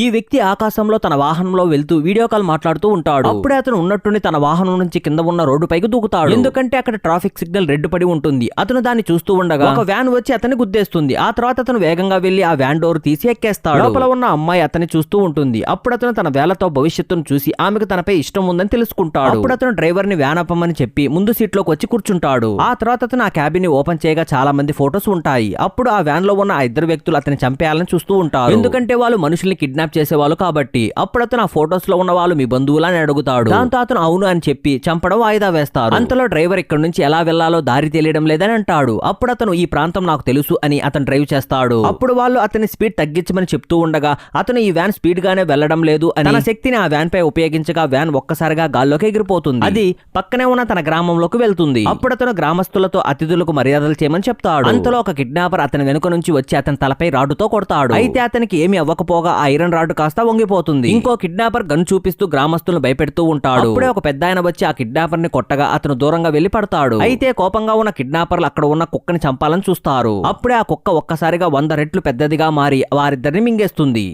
ఈ వ్యక్తి ఆకాశంలో తన వాహనంలో వెళ్తూ వీడియో కాల్ మాట్లాడుతూ ఉంటాడు. అప్పుడే అతను ఉన్నట్టుండి తన వాహనం నుంచి కింద ఉన్న రోడ్డు పైకి దూకుతాడు. ఎందుకంటే అక్కడ ట్రాఫిక్ సిగ్నల్ రెడ్ పడి ఉంటుంది. అతను దాన్ని చూస్తూ ఉండగా ఒక వ్యాన్ వచ్చి అతన్ని గుద్దేస్తుంది. ఆ తర్వాత అతను వేగంగా వెళ్ళి ఆ వ్యాన్ డోర్ తీసి ఎక్కేస్తాడు. లోపల ఉన్న అమ్మాయి అతన్ని చూస్తూ ఉంటుంది. అప్పుడు అతను తన వేలతో భవిష్యత్తును చూసి ఆమెకు తనపై ఇష్టం ఉందని తెలుసుకుంటాడు. అప్పుడు అతను డ్రైవర్ని వ్యాన్ ఆపమని చెప్పి ముందు సీట్లోకి వచ్చి కూర్చుంటాడు. ఆ తర్వాత అతను ఆ క్యాబిన్ని ఓపెన్ చేయగా చాలా మంది ఫోటోస్ ఉంటాయి. అప్పుడు ఆ వ్యాన్లో ఉన్న ఆ ఇద్దరు వ్యక్తులు అతన్ని చంపేయాలని చూస్తూ ఉంటారు. ఎందుకంటే వాళ్ళు మనుషుల్ని కిడ్నాప్ చేసేవాళ్ళు కాబట్టి అప్పుడు అతను ఆ ఫొటోస్లో ఉన్న వాళ్ళు మీ బంధువులని అడుగుతాడు. దాంతో అతను అవును అని చెప్పి చంపడం వాయిదా వేస్తారు. అంతలో డ్రైవర్ ఇక్కడ నుంచి ఎలా వెళ్ళాలో దారి తెలియడం లేదని అంటాడు. అప్పుడు అతను ఈ ప్రాంతం నాకు తెలుసు అని అతను డ్రైవ్ చేస్తాడు. అప్పుడు వాళ్ళు అతని స్పీడ్ తగ్గించమని చెప్తూ ఉండగా అతను ఈ వ్యాన్ స్పీడ్ గానే వెళ్ళడం లేదు అని తన శక్తిని ఆ వ్యాన్ పై ఉపయోగించగా వ్యాన్ ఒక్కసారిగా గాల్లోకి ఎగిరిపోతుంది. అది పక్కనే ఉన్న తన గ్రామంలోకి వెళ్తుంది. అప్పుడు అతను గ్రామస్తులతో అతిథులకు మర్యాదలు చేయమని చెప్తాడు. అంతలో ఒక కిడ్నాపర్ అతని వెనుక నుంచి వచ్చి అతని తలపై రాడుతో కొడతాడు. అయితే అతనికి ఏమి అవ్వకపోగా ఆ ఐరన్ రాడ్డు కాస్త వంగిపోతుంది. ఇంకో కిడ్నాపర్ గన్ చూపిస్తూ గ్రామస్తులను భయపెడుతూ ఉంటాడు. అప్పుడే ఒక పెద్ద ఆయన వచ్చి ఆ కిడ్నాపర్ని కొట్టగా అతను దూరంగా వెళ్ళి పడతాడు. అయితే కోపంగా ఉన్న కిడ్నాపర్లు అక్కడ ఉన్న కుక్కని చంపాలని చూస్తారు. అప్పుడే ఆ కుక్క ఒక్కసారిగా వంద రెట్లు పెద్దదిగా మారి వారిద్దరిని మింగేస్తుంది.